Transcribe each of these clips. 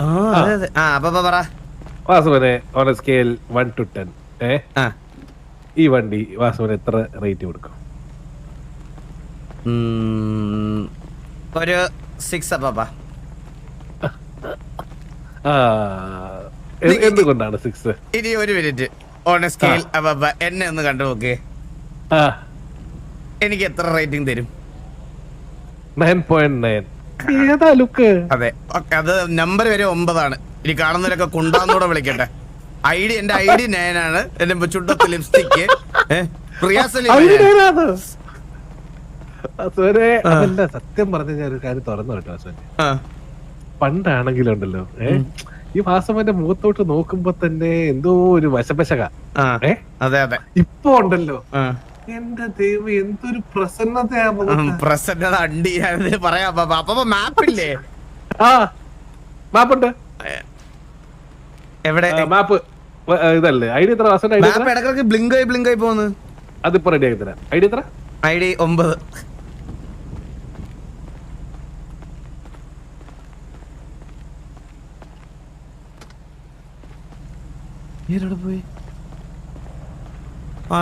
ആ. അപ്പൊ പറ. വാസുവിനെ on a scale one to ten ഏ? ഈ വണ്ടി വാസുവിന് എത്ര റേറ്റ് കൊടുക്കും? ഒരു സിക്സ് അപ്പാ എന്തുകൊണ്ടാണ് സിക്സ് ഇനി ഒരു മിനിറ്റ് ഓൺ സ്കെയിൽ അപ്പ എന്നെ ഒന്ന് കണ്ടു നോക്കേ എനിക്ക് എത്ര റേറ്റിംഗ് തരും? നയൻ പോയിന്റ് നയൻ ഏതാ ലുക്ക്? അതെ. അത് നമ്പർ വരെ ഒമ്പതാണ്. ഇനി കാണുന്നവരൊക്കെ കുണ്ടാന്നൂടെ വിളിക്കട്ടെ. ഐ ഡി എന്റെ ഐ ഡി നയനാണ്. എന്റെ ചുണ്ടത്ത് ലിപ്സ്റ്റിക്ക് അതല്ല സത്യം പറഞ്ഞ ഞാൻ ഒരു കാര്യം തുറന്നു കേട്ടോ അസുവന്റെ പണ്ടാണെങ്കിലും ഉണ്ടല്ലോ ഏ ഈ വാസവന്റെ മുഖത്തോട്ട് നോക്കുമ്പോ തന്നെ എന്തോ ഒരു വശപശക. ഏ? ഇപ്പൊ ഉണ്ടല്ലോ. എന്റെ ദൈവം എന്തൊരു പ്രസന്നതയാ പ്രസന്നത അണ്ടി പറയാ. അപ്പൊ മാപ്പില്ലേ? ആ മാപ്പുണ്ട്. എവിടെ? മാപ്പ് ഇതല്ലേ. ഐഡി എത്ര വാസന്റെ ഐഡി എത്ര മാപ്പ് ഇടക്കിടക്ക് ബ്ലിങ്ക് ആയി ബ്ലിങ്ക് ആയി പോകുന്നു. അതിപ്പോ റെഡി ആക്കി തരാം. ഐഡി എത്ര? ഐ ഡി ഒമ്പത്. പോയി? ആ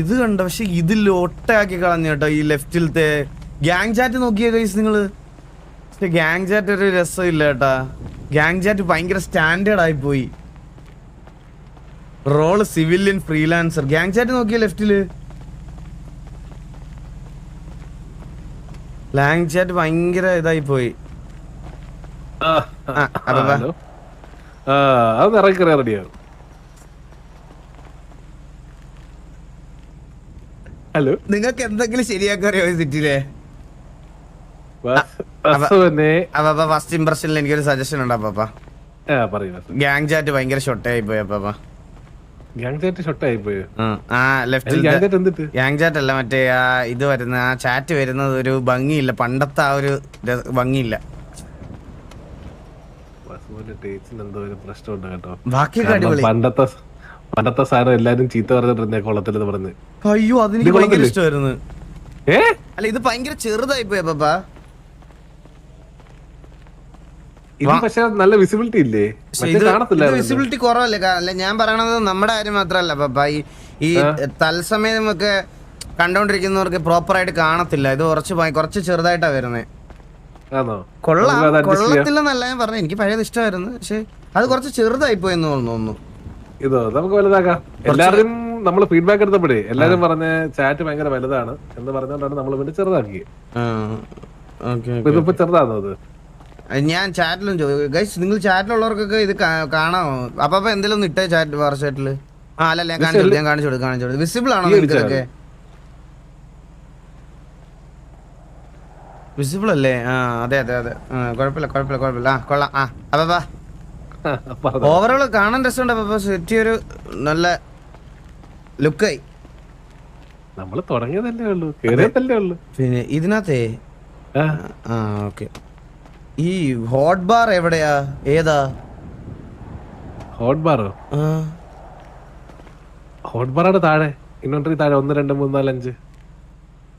ഇത് കണ്ട പക്ഷെ ഇത് ലോട്ടാക്കി കളഞ്ഞു കേട്ടോ ഈ ലെഫ്റ്റിലത്തെ. ഗ്യാങ് ചാറ്റ് നോക്കിയ കൈസ് നിങ്ങൾ പക്ഷെ ഗ്യാങ് ചാറ്റ് ഒരു രസമില്ല കേട്ടാ. ഗ്യാങ് ചാറ്റ് ഭയങ്കര സ്റ്റാൻഡേർഡ് ആയി പോയി. Role civilian freelancer gang chat നോക്കിയ ലെഫ്റ്റിൽ? ലാങ് ചാറ്റ് ഭയങ്കര ഇതായി പോയി. അത് ഇറങ്ങി കയറിയാ ഹലോ നിങ്ങൾക്ക് എന്തെങ്കിലും ശരിയാക്കാൻ അറിയോ സിറ്റിയിലെ ഫസ്റ്റ് ഇംപ്രഷനിൽ എനിക്കൊരു സജഷൻ ഉണ്ട് അപ്പ ഗാങ് ചാറ്റ് ഭയങ്കര ഷൊട്ടായി പോയി അപ്പ ഗാങ് ചാറ്റ് ഷൊട്ടായി പോയോ? ആ ഗാങ് ചാറ്റ് അല്ല മറ്റേ ആ ഇത് വരുന്ന ആ ചാറ്റ് വരുന്നത് ഒരു ഭംഗിയില്ല പണ്ടത്തെ ആ ഒരു ഭംഗിയില്ല. ബാക്കിയൊക്കെ അടിപൊളി. പണ്ടത്തെ പണ്ടത്തെ സാധനം എല്ലാരും ചീത്ത പറഞ്ഞിട്ടുണ്ടേ എന്ന് പറഞ്ഞ്. അയ്യോ അതെനിക്ക് ഇത് ഭയങ്കര? ഇഷ്ടമായിരുന്നു ഏ? അല്ല ഇത് ഭയങ്കര ചെറുതായി പോയ ഇത് പക്ഷെ നല്ല വിസിബിലിറ്റി ഇല്ലേ? വിസിബിലിറ്റി കുറവല്ലേ? അല്ല ഞാൻ പറയണത് നമ്മുടെ കാര്യം മാത്രല്ല പപ്പ. ഈ ഈ തത്സമയം ഒക്കെ കണ്ടോണ്ടിരിക്കുന്നവർക്ക് പ്രോപ്പർ ആയിട്ട് കാണത്തില്ല. ഇത് കുറച്ച് കുറച്ച് ചെറുതായിട്ടാ വരുന്നത് കൊള്ളാം. നമുക്ക്. കൊള്ളത്തില്ലെന്നല്ല ഞാൻ പറഞ്ഞു എനിക്ക് പഴയത് ഇഷ്ടമായിരുന്നു. പക്ഷെ അത് കുറച്ച് ചെറുതായി പോയെന്ന് തോന്നുന്നു. ഇതോ നമുക്ക് വലുതാക്കാം. എല്ലാവരും നമ്മൾ ഫീഡ്ബാക്ക് എടുത്തപ്പോഴേ എല്ലാരും പറഞ്ഞ ചാറ്റ് ഭയങ്കര വലുതാണ് എന്ന് പറഞ്ഞുകൊണ്ടാണ് നമ്മൾ പിന്നെ ചെറുതാക്കി അപ്പൊ ഇതിപ്പോ ചെറുതാണോ അത്? ഞാൻ ചാറ്റിലും ഗൈസ് നിങ്ങൾ ചാറ്റിലുള്ളവർക്കൊക്കെ ഇത് കാണാമോ? അപ്പൊ അപ്പൊ എന്തെങ്കിലും ഒന്ന് ഇട്ടേ ചാറ്റ് വേറെ ചാറ്റിൽ ആ അല്ല ഞാൻ കാണിച്ചു ഞാൻ കാണിച്ചു കൊടുക്കും കാണിച്ചു വിസിബിൾ ആണോ നിങ്ങൾക്കൊക്കെ വിസിബിൾ അല്ലേ? ആ അതെ അതെ അതെ. കുഴപ്പമില്ല കുഴപ്പമില്ല കുഴപ്പമില്ല. ആ കൊള്ളാം ആ അപ്പൊ. ഓവറോൾ കാണാൻ രസമുണ്ട്. അപ്പൊ സെറ്റി ഒരു നല്ല ലുക്കായി. നമ്മൾ തുടങ്ങിയതല്ലേ ഉള്ളൂ. കേറിയതല്ലേ ഉള്ളൂ. പിന്നെ ഇതിനകത്തേ? ആ, ഓക്കെ. ഈ ഹോട്ട് ബാർ എവിടെയാ? ഏതാ? ഹോട്ട് ബാറോ? ഹോട്ട് ബാറാണ് താഴെ. ഇൻവെന്ററി താഴെ. ഒന്ന് രണ്ട് മൂന്ന് നാല് അഞ്ച്.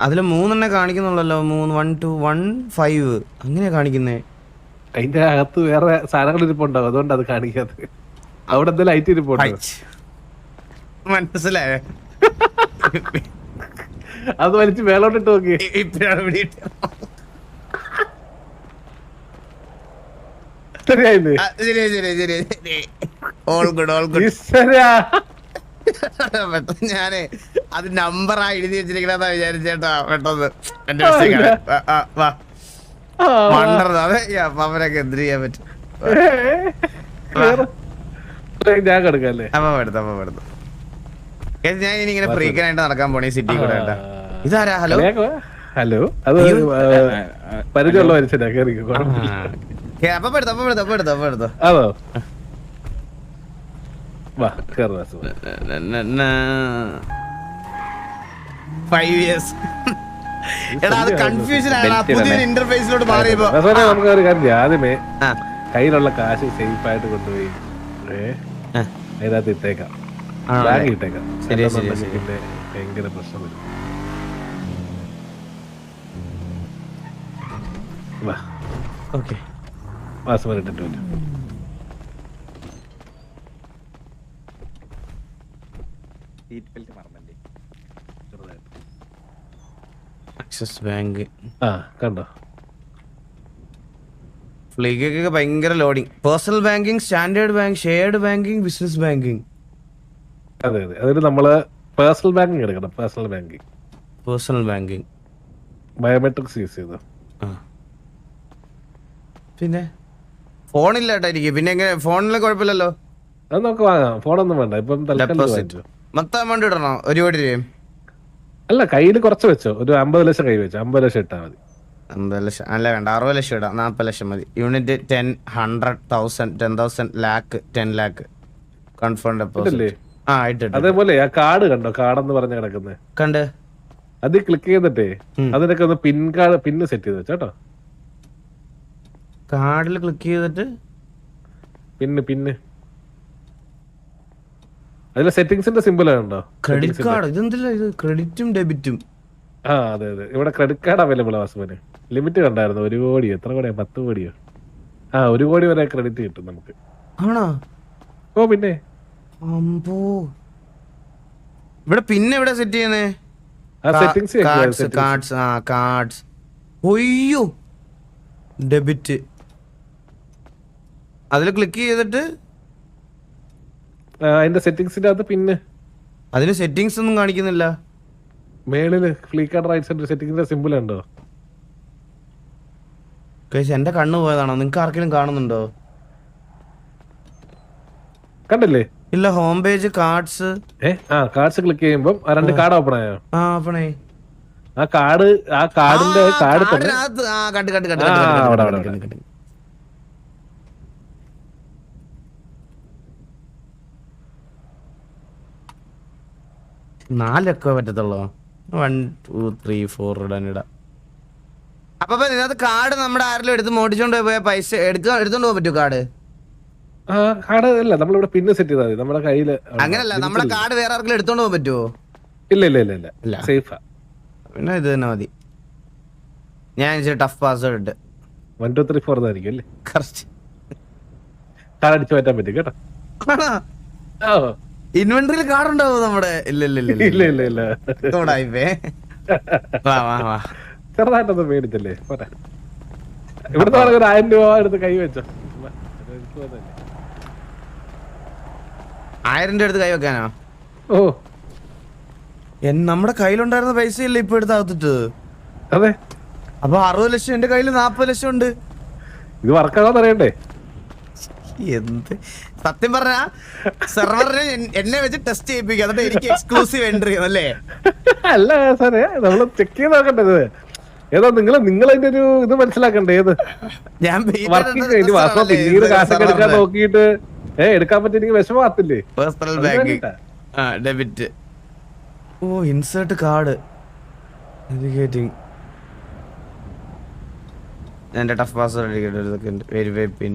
അതിൽ മൂന്നെണ്ണേ കാണിക്കുന്നുള്ളല്ലോ. മൂന്ന് വൺ ടു വൺ ഫൈവ് അങ്ങനെയാ കാണിക്കുന്നേ. അതിന്റെ അകത്ത് വേറെ സാധനങ്ങൾ ഇരിപ്പുണ്ടാവും. അതുകൊണ്ട് അത് കാണിക്കാതെ അവിടെ എന്താ ലൈറ്റ് ഇരിപ്പുണ്ടോ. മനസ്സിലായ? അത് വലിച്ച് മേലോട്ടിട്ട് നോക്കി. ഞാൻ അത് നമ്പറാ എഴുതി വെച്ചിരിക്കണെന്നാ വിചാരിച്ചേട്ടാ. പെട്ടെന്ന്. എന്റെ വാ. വണ്ടർ അതെ ഈ അപ്പാപ്പനൊക്കെ എന്ത് ചെയ്യാൻ പറ്റും? ഞാൻ കിടക്കല്ലേ? അപ്പൊ എടുത്തു അപ്പൊ എടുത്തു. ഞാൻ ഇനി ഇങ്ങനെ ഫ്രീക്കനായിട്ട് നടക്കാൻ പോണേ സിറ്റി കൂടെ കേട്ടാ. ഇതാരാ? ഹലോ? ഹലോ? അത് പരിചയമുള്ള മനുഷ്യനാ കയറി കുഴപ്പമില്ല. അപ്പൊ എടുത്തു അപ്പൊ എടുത്തു അപ്പൊ എടുത്തു അപ്പൊ എടുത്തു. അതോ? വാ കേറ് ഫൈവ് ഇയേഴ്സ് എടാ അത് കൺഫ്യൂഷൻ ആണ്. ഒരു കാര്യം ആദ്യമേ കയ്യിലുള്ള കാശ് സേഫ് ആയിട്ട് കൊണ്ടുപോയി അതിനകത്ത് ഇട്ടേക്കാം. ബാങ്ക് ഇട്ടേക്കാം. പിന്നെ ഭയങ്കര പ്രശ്നം വരും. വാസുമാർ ആക്സിസ് ബാങ്ക്. ആ കണ്ടോ? ഫ്ലിഗൊക്കെ ഭയങ്കര loading. Personal banking standard bank shared banking business banking. അതെ അതെ. അതിന് നമ്മൾ പേഴ്സണൽ ബാങ്കിങ് എടുക്കണം personal banking. Personal banking. Biometrics use ചെയ്തു. പിന്നെ? ഫോണില്ല കേട്ടോ എനിക്ക് പിന്നെ എങ്ങനെ? ഫോണിൽ കുഴപ്പമില്ലല്ലോ? അത് നമുക്ക് വാങ്ങാം. ഫോണൊന്നും വേണ്ട. ഇപ്പം തൽക്കാലം. മൊത്തം എമൗണ്ട് ഇടണോ? ഒരു കോടി രൂപയും? അല്ല കയ്യിൽ കുറച്ച് വെച്ചോ. ഒരു അമ്പത് ലക്ഷം കൈ വെച്ചോ. അമ്പത് ലക്ഷം ഇട്ടാൽ മതി. അമ്പത് ലക്ഷം. അല്ല വേണ്ട. അറുപത് ലക്ഷം ഇടാം. നാൽപ്പത് ലക്ഷം മതി. Unit ten hundred thousand ten thousand lakh ten lakh confirm ഇട്ടില്ലേ? Deposit ആ ഇട്ടിട്ട് അതേപോലെ ആ കാർഡ് കണ്ടോ? കാർഡെന്ന് പറഞ്ഞ കിടക്കുന്നത് കണ്ട്. അത് ക്ലിക്ക് ചെയ്തിട്ടേ. അതിനൊക്കെ ഒന്ന് പിൻ കാർഡ് പിന്ന് സെറ്റ് ചെയ്ത് വെച്ചോട്ടോ കാർഡിൽ ക്ലിക്ക് ചെയ്തിട്ട് പിന്ന് പിന്ന് അതിലെ സെറ്റിംഗ്സിന്റെ സിമ്പിൾ ഉണ്ടോ ക്രെഡിറ്റ് കാർഡ് ഇതെന്തില്ല ഇത്? ക്രെഡിറ്റും ഡെബിറ്റും ആ അതെ അതെ. ഇവിടെ ക്രെഡിറ്റ് കാർഡ് അവൈലബിൾ വാസുമന്. ലിമിറ്റ് കണ്ടായിരുന്നു. ഒരു കോടി. എത്ര കോടിയാ പത്ത് കോടിയോ? ആ ഒരു കോടി വരെ ക്രെഡിറ്റ് കിട്ടും നമുക്ക്. ആണോ? ഓ പിന്നെ? അമ്പോ. ഇവിടെ പിന്നെ ഇവിടെ സെറ്റ് ചെയ്യുന്നേ? കാർഡ്സ് കാർഡ്സ് ആ കാർഡ്സ് ഒയ്യോ. ഡെബിറ്റ് അതിൽ ക്ലിക്ക് ചെയ്തിട്ട് അതിന്റെ സെറ്റിംഗ്സിന്റെ അത് പിന്നെ. അതിന് സെറ്റിംഗ്സ് ഒന്നും കാണിക്കുന്നില്ല. മേളിൽ ഫ്ലിക്കാർഡ് കാർഡ് റൈറ്റ് സെന്റർ സെറ്റിംഗ്സിന്റെ സിമ്പിൾ ഉണ്ടോ? കേസ് എന്റെ കണ്ണ് പോയതാണോ? നിങ്ങൾക്ക് ആർക്കെങ്കിലും കാണുന്നുണ്ടോ? കണ്ടില്ലേ? ഇല്ല ഹോം പേജ് കാർഡ്സ് ഏ ആ കാർഡ്സ് ക്ലിക്ക് ചെയ്യുമ്പോൾ ആ രണ്ട് കാർഡ് ഓപ്പൺ ആയോ? ആ അപ്പണേ ആ കാർഡ് ആ കാർഡിന്റെ കാർഡ് തന്നെ കണ്ട് കണ്ട് കണ്ട് ആ, കണ്ട് കണ്ട് അവിടെ, കണ്ട് അവിടെ, കണ്ട് കണ്ട്. നാലൊക്കെ പറ്റത്തുള്ളൂ? വൺ ടു ത്രീ ഫോർ ഇടാൻ ഇടാം. അപ്പൊ ഇതിനകത്ത് കാർഡ് നമ്മുടെ ആരെങ്കിലും എടുത്ത് മോടിച്ചോണ്ട് പോയ പൈസ എടുത്തോണ്ട് പോകാൻ പറ്റൂ കാർഡ്? ആ കാർഡ് അല്ല നമ്മളിവിടെ പിന്നെ സെറ്റ് ചെയ്താൽ മതി. നമ്മുടെ കയ്യിൽ അങ്ങനല്ല നമ്മുടെ കാർഡ് വേറെ ആർക്കും എടുത്തോണ്ട് പോകാൻ പറ്റുമോ ഇല്ല ഇല്ല ഇല്ല ഇല്ല. ഇല്ല. സേഫാ പിന്നെ ഇത് തന്നെ മതി. ഞാൻ ടഫ് പാസ്വേഡ് ഉണ്ട് വൺ ടു ത്രീ ഫോർ എന്നായിരിക്കും അല്ലേ? കറക്റ്റ് കാർഡ് അടിച്ചു മാറ്റാൻ പറ്റും കേട്ടോ. ഇൻവെന്ററിയിൽ കാർഡ് ഉണ്ടാവും നമ്മുടെ? ഇല്ല ഇല്ല ഇല്ല ഇല്ല ഇല്ല. ഇല്ല വാ വാ വാ. ചെറുതായിട്ടൊന്ന് മേടിച്ചല്ലേ? പോട്ടെ ഇവിടുത്തെ ഒരു ആയിരം രൂപ എടുത്ത് കൈ വെച്ചോ. ആയിരം രൂപ എടുത്ത് കൈ വെക്കാനോ? ഓ. എൻ നമ്മുടെ കയ്യിലുണ്ടായിരുന്ന പൈസ ഇല്ല ഇപ്പൊ എടുത്ത് അകത്തിട്ട്? അതെ. അപ്പൊ അറുപത് ലക്ഷം എന്റെ കയ്യിൽ നാപ്പത് ലക്ഷം ഉണ്ട്. ഇത് വർക്കാണോന്ന് അറിയണ്ടേ? എന്ത്? സത്യം പറഞ്ഞ സെർവറിനെ എന്നെ വെച്ച് ടെസ്റ്റ് ചെയ്യിപ്പിക്കുക എന്നിട്ട് എനിക്ക് എക്സ്ക്ലൂസീവ് എൻട്രി അല്ലേ? അല്ല സാറേ നമ്മൾ ചെക്ക് ചെയ്ത് നോക്കണ്ടത് ഏതാ നിങ്ങൾ നിങ്ങൾ അതിന്റെ ഒരു ഇത് മനസ്സിലാക്കണ്ടേ ഏത് ഞാൻ പിന്നീട് കാശൊക്കെ എടുക്കാൻ നോക്കിയിട്ട് ഏ എടുക്കാൻ പറ്റിയെങ്കിൽ വിഷമമാത്തില്ലേ പേഴ്സണൽ ബാങ്കിങ് ഡെബിറ്റ് ഓ ഇൻസേർട്ട് കാർഡ് ഇൻഡിക്കേറ്റിംഗ് എന്റെ ടഫ് പാസ്വേഡ് ഒരു second verify pin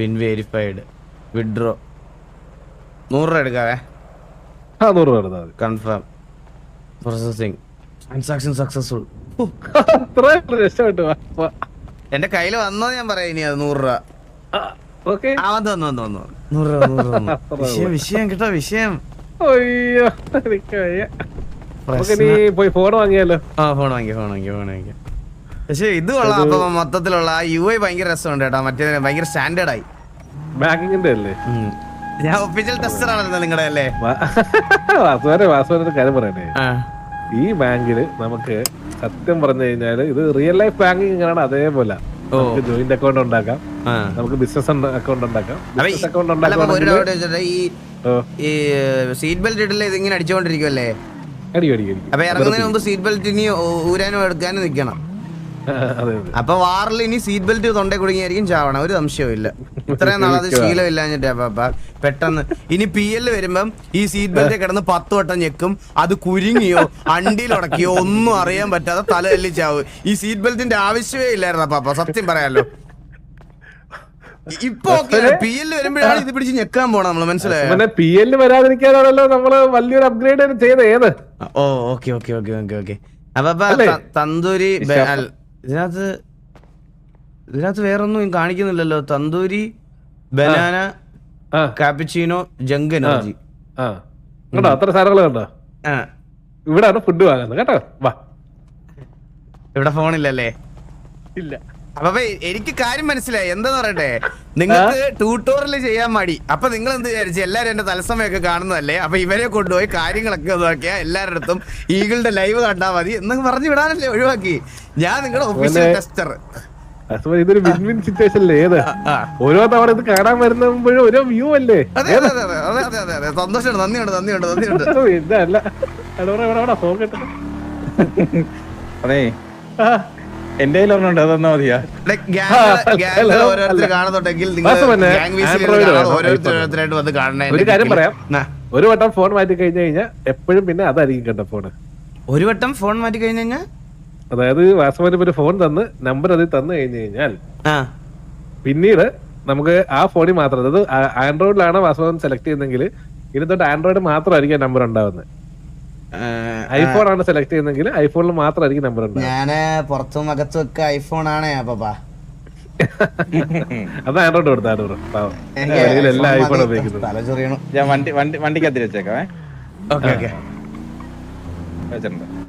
pin verified withdraw. നൂറ് രൂപ എടുക്കാവേ? ആ നൂറ് രൂപ മതി. കൺഫേം. പ്രോസസ്സിംഗ് ട്രാൻസാക്ഷൻ സക്സസ്ഫുൾ എന്റെ രക്ഷപ്പെട്ടു. കയ്യിൽ വന്നോ ഞാൻ പറയാം ഇനി അത് നൂറ് രൂപ. ആ, വന്നു വന്നു വന്നു വന്നു. നൂറ് രൂപ നൂറ് രൂപ വിഷയം വിഷയം കിട്ടോ വിഷയം. അയ്യോ എനിക്ക് പോയി ഫോൺ വാങ്ങിയാലോ? ആ ഫോൺ വാങ്ങിയ ഫോൺ വാങ്ങിയ ഫോൺ വാങ്ങി പക്ഷെ ഇത് കൊള്ളാം. അപ്പൊ മൊത്തത്തിലുള്ള യു ഐ ഭയങ്കര രസമുണ്ട് കേട്ടോ. മറ്റേ ഭയങ്കര സ്റ്റാൻഡേർഡ് ആയി. ബാങ്കിങ്ങിന്റെ അല്ലേ? ഞാൻ ഒഫീഷ്യൽ ടെസ്റ്റർ ആണല്ലോ നിങ്ങളുടെ അല്ലേ? കാര്യം പറയട്ടെ. ഈ ബാങ്കിൽ നമുക്ക് സത്യം പറഞ്ഞു കഴിഞ്ഞാൽ ഇത് റിയൽ ലൈഫ് ബാങ്കിങ് ആണ് അതേപോലെ. നമുക്ക് ജോയിന്റ് അക്കൗണ്ട് ഉണ്ടാക്കാം. നമുക്ക് ബിസിനസ് അക്കൗണ്ട് ഉണ്ടാക്കാം. ബിസിനസ് അക്കൗണ്ട് ചോദിച്ചോട്ടെ, ഈ സീറ്റ് ബെൽറ്റ് ഇട്ടില്ല ഇതിങ്ങനെ അടിച്ചുകൊണ്ടിരിക്കുമല്ലേ അടി അടി അടി അപ്പൊ ഇറങ്ങുന്നതിന് മുമ്പ് സീറ്റ് ബെൽറ്റ് ഇനി ഊരാനും എടുക്കാനും നിൽക്കണം അപ്പൊ വാറിൽ ഇനി സീറ്റ് ബെൽറ്റ് തൊണ്ടേ കുടുങ്ങിയായിരിക്കും ചാവണം. ഒരു സംശയവും ഇല്ല. ഇത്രയും നാളത് ശീലമില്ലാഞ്ഞിട്ടാ പാപ്പ പെട്ടെന്ന്. ഇനി പി എൽ വരുമ്പം ഈ സീറ്റ് ബെൽറ്റ് കിടന്ന് പത്ത് വട്ടം ഞെക്കും. അത് കുരുങ്ങിയോ അണ്ടിയിൽ ഉടക്കിയോ ഒന്നും അറിയാൻ പറ്റാതെ തല എല്ലിച്ചാവും ഈ സീറ്റ് ബെൽറ്റിന്റെ ആവശ്യമേ ഇല്ലായിരുന്ന പാപ്പ സത്യം പറയാലോ. ഇപ്പൊ പി എൽ വരുമ്പോഴാണ് ഇത് പിടിച്ച് ഞെക്കാൻ പോണം നമ്മൾ മനസ്സിലായോ? പി എല്ലിന് വരാതിരിക്കാനാണല്ലോ നമ്മൾ വലിയൊരു അപ്ഗ്രേഡ് ചെയ്ത് ഏത്? ഓ okay okay okay okay okay. അപ്പൊ തന്തൂരി ഇതിനകത്ത് ഇതിനകത്ത് വേറൊന്നും കാണിക്കുന്നില്ലല്ലോ. Tandoori banana cappuccino junk energy കണ്ടോ? അത്ര സാധനങ്ങൾ കണ്ടോ? ആ. ഇവിടാണ് ഫുഡ് വാങ്ങുന്നത്. കേട്ടോ വാ. ഇവിടെ ഫോണില്ലല്ലേ ഇല്ല. അപ്പൊ അപ്പൊ എനിക്ക് കാര്യം മനസ്സിലായി. എന്താന്ന് പറയട്ടെ? നിങ്ങൾക്ക് ട്യൂട്ടോറിയൽ ചെയ്യാൻ മടി. അപ്പൊ നിങ്ങൾ എന്ത് വിചാരിച്ചു? എല്ലാരും എന്റെ തത്സമയൊക്കെ കാണുന്നതല്ലേ? അപ്പൊ ഇവരെ കൊണ്ടുപോയി കാര്യങ്ങളൊക്കെ നോക്കിയാ എല്ലാവരുടെ അടുത്തും ഈഗിളുടെ ലൈവ് കണ്ടാ മതി എന്ന് പറഞ്ഞു വിടാനല്ലേ ഒഴിവാക്കി. ഞാൻ നിങ്ങളുടെ ഒഫീഷ്യൽ ടെസ്റ്റർ ഇതൊരു വിൻ വിൻ സിറ്റുവേഷനിൽ ഏത്? ഓരോ തവണ ഇത് കാണാൻ വരുമ്പോഴും ഓരോ വ്യൂ അല്ലേ? സന്തോഷമുണ്ട്. നന്ദിയുണ്ട് നന്ദിയുണ്ട് നന്ദിയുണ്ട്. ഇതല്ല. അതെ. എന്റെ കയ്യിൽ ഒരെണ്ണം അതെന്നാ മതിയാ. ഒരു കാര്യം പറയാം. ഒരു വട്ടം ഫോൺ മാറ്റി കഴിഞ്ഞു കഴിഞ്ഞാൽ എപ്പോഴും പിന്നെ അതായിരിക്കും കണ്ട ഫോണ്. ഒരു വട്ടം ഫോൺ മാറ്റി കഴിഞ്ഞു കഴിഞ്ഞാൽ അതായത് വാസവന് ഒരു ഫോൺ തന്ന് നമ്പർ അതിൽ തന്നു കഴിഞ്ഞു കഴിഞ്ഞാൽ പിന്നീട് നമുക്ക് ആ ഫോണിൽ മാത്രം അതായത് ആൻഡ്രോയിഡിലാണ് വാസവൻ സെലക്ട് ചെയ്യുന്നെങ്കിൽ ഇനി തൊട്ട് ആൻഡ്രോയിഡ് മാത്രമായിരിക്കും നമ്പർ ഉണ്ടാവുന്നത്. ഐഫോൺ ആണ് സെലക്ട് ചെയ്യുന്നെങ്കിൽ ഐഫോണിൽ മാത്രമായിരിക്കും നമ്പർ ഉണ്ടാവുക. ഞാൻ പുറത്തും അകത്തും ഒക്കെ ഐഫോൺ ആണ് അപ്പാ അത് ആൻഡ്രോയിഡ് കൊടുത്ത ആൻഡ്രോയിഡ് എല്ലാ ഐഫോൺ ഉപയോഗിക്കുന്നത് ഞാൻ വണ്ടി വണ്ടി വണ്ടിക്കകത്ത് വെച്ചേക്കാം ഓക്കെ ഓക്കെ. വെച്ചിട്ടുണ്ട്.